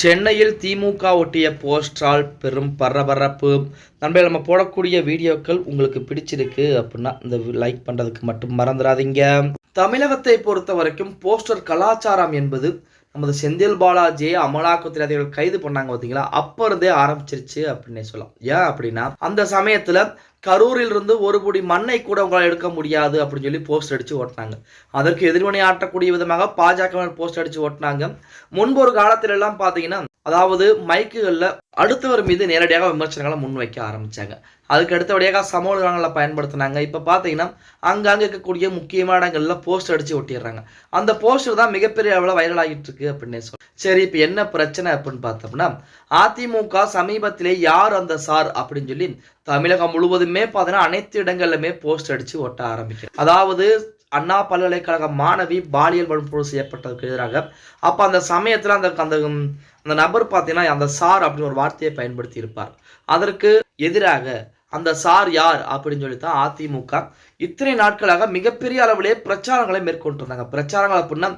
சென்னையில் திமுக ஒட்டிய போஸ்டரால் பெரும் பரபரப்பு. நண்பர்கள் நம்ம போடக்கூடிய வீடியோக்கள் உங்களுக்கு பிடிச்சிருக்கு அப்படின்னா இந்த லைக் பண்ணுறதுக்கு மட்டும் மறந்துடாதீங்க. தமிழகத்தை பொறுத்த வரைக்கும் போஸ்டர் கலாச்சாரம் என்பது நமது செந்தில் பாலாஜியை அமலாக்கத்துறை அதிகாரிகள் கைது பண்ணாங்க பார்த்தீங்களா அப்போ இருந்தே ஆரம்பிச்சிருச்சு அப்படின்னே சொல்லலாம். ஏன் அப்படின்னா அந்த சமயத்தில் கரூரில் இருந்து ஒரு பொடி மண்ணை கூட உங்களால் எடுக்க முடியாது அப்படின்னு சொல்லி போஸ்ட் அடித்து ஓட்டினாங்க. அதற்கு எதிர்வினை ஆட்டக்கூடிய விதமாக பாஜக போஸ்ட் அடித்து ஓட்டினாங்க. முன்பு ஒரு காலத்துல பார்த்தீங்கன்னா அதாவது மைக்குகளில் அடுத்தவர் மீது நேரடியாக விமர்சனங்களை முன்வைக்க ஆரம்பிச்சாங்க. அதுக்கு அடுத்தபடியாக சமூக ஊடகங்களை பயன்படுத்தினாங்க. இப்போ பார்த்தீங்கன்னா அங்கங்கே இருக்கக்கூடிய முக்கியமான இடங்கள்ல போஸ்டர் அடித்து ஒட்டிடுறாங்க. அந்த போஸ்டர் தான் மிகப்பெரிய அளவில் வைரல் ஆகிட்டு இருக்கு அப்படின்னு சொல்லி சரி இப்போ என்ன பிரச்சனை அப்படின்னு பார்த்தோம்னா அதிமுக சமீபத்திலே யார் அந்த சார் அப்படின்னு சொல்லி தமிழகம் முழுவதுமே பார்த்தீங்கன்னா அனைத்து இடங்கள்லுமே போஸ்ட் அடித்து ஒட்ட ஆரம்பிக்கும் அதாவது அண்ணா பல்கலைக்கழக மாணவி பாலியல் வன்பொருள் செய்யப்பட்டதுக்கு எதிராக அப்போ அந்த சமயத்தில் அந்த அந்த அந்த நபர் பார்த்தீங்கன்னா அந்த சார் அப்படின்னு ஒரு வார்த்தையை பயன்படுத்தி இருப்பார். அதற்கு எதிராக அந்த சார் யார் அப்படின்னு சொல்லி தான் அதிமுக இத்தனை நாட்களாக மிகப்பெரிய அளவிலே பிரச்சாரங்களை மேற்கொண்டு இருந்தாங்க பிரச்சாரங்கள் அப்படின்னா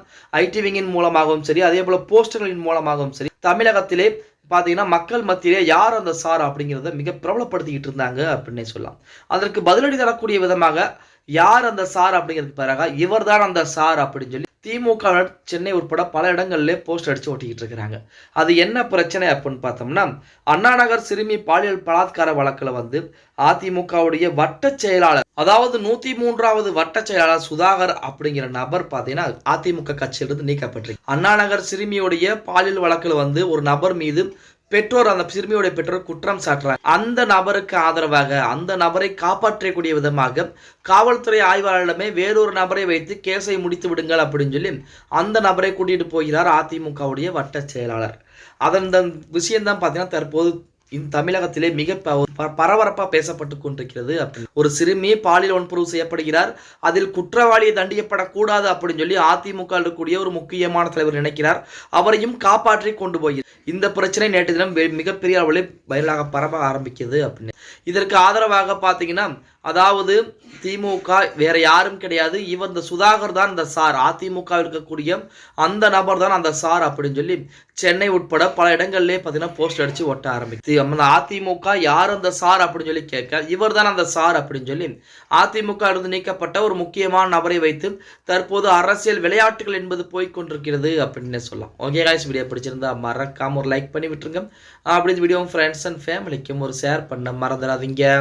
ஐடி விங்கின் மூலமாகவும் சரி அதே போல போஸ்டர்களின் மூலமாகவும் சரி தமிழகத்திலே பார்த்தீங்கன்னா மக்கள் மத்தியிலே யார் அந்த சார் அப்படிங்கிறத மிக பிரபலப்படுத்திக்கிட்டு இருந்தாங்க அப்படின்னே சொல்லலாம். அதற்கு பதிலடி தரக்கூடிய விதமாக யார் அந்த சார் அப்படிங்கிறதுக்கு பிறகு இவர் தான் அந்த சார் அப்படின்னு சொல்லி திமுக சென்னை உட்பட பல இடங்கள்ல போஸ்ட் அடிச்சு ஒட்டிக்கிட்டு இருக்கிறாங்க. அது என்ன பிரச்சனை அப்படின்னு பார்த்தோம்னா அண்ணா நகர் சிறுமி பாலியல் பலாத்கார வழக்கில் வந்து அதிமுகவுடைய வட்ட செயலாளர் அதாவது நூத்தி மூன்றாவது வட்ட செயலாளர் சுதாகர் அப்படிங்கிற நபர் பார்த்தீங்கன்னா அதிமுக கட்சியிலிருந்து நீக்கப்பட்டிருக்கு. அண்ணா நகர் சிறுமியுடைய பாலியல் வழக்கில் வந்து ஒரு நபர் மீது பெற்றோர் அந்த சிறுமியுடைய பெற்றோர் குற்றம் சாட்டுறாங்க. அந்த நபருக்கு ஆதரவாக அந்த நபரை காப்பாற்றக்கூடிய விதமாக காவல்துறை ஆய்வாளரிடமே வேறொரு நபரை வைத்து கேஸை முடித்து விடுங்கள் அப்படின்னு சொல்லி அந்த நபரை கூட்டிட்டு போகிறார் அதிமுகவுடைய வட்ட செயலாளர். அதன் விஷயம்தான் பார்த்தீங்கன்னா தற்போது இந்த தமிழகத்திலே மிக பரபரப்பாக பேசப்பட்டு கொண்டிருக்கிறது ஒரு சிறுமி பாலியல் வன்புறவு செய்யப்படுகிறார். அதில் குற்றவாளியை தண்டிக்கப்படக்கூடாது அப்படின்னு சொல்லி அதிமுக இருக்கக்கூடிய ஒரு முக்கியமான தலைவர் நினைக்கிறார். அவரையும் காப்பாற்றி கொண்டு போய் இந்த பிரச்சனை நேற்று தினம் மிகப்பெரிய அளவில் வைரலாக பரவ ஆரம்பிக்கிறது அப்படின்னு. இதற்கு ஆதரவாக பார்த்தீங்கன்னா அதாவது திமுக வேற யாரும் கிடையாது. இவர் இந்த சுதாகர் தான் இந்த சார். அதிமுக இருக்கக்கூடிய அந்த நபர் தான் அந்த சார் அப்படின்னு சொல்லி சென்னை உட்பட பல இடங்கள்லேயே பார்த்தீங்கன்னா போஸ்ட் அடிச்சு ஒட்ட ஆரம்பிச்சு அந்த அதிமுக யார் அந்த சார் அப்படின்னு சொல்லி கேட்க இவர் தான் அந்த சார் அப்படின்னு சொல்லி அதிமுக இருந்து நீக்கப்பட்ட ஒரு முக்கியமான நபரை வைத்து தற்போது அரசியல் விளையாட்டுகள் என்பது போய்கொண்டிருக்கிறது அப்படின்னு சொல்லலாம். ஓகே காய்ஸ் வீடியோ பிடிச்சிருந்தா மறக்காம ஒரு லைக் பண்ணி விட்டுருங்க. அப்படி வீடியோ ஃப்ரெண்ட்ஸ் அண்ட் ஃபேமிலிக்கும் ஒரு ஷேர் பண்ண மறந்துடாதீங்க.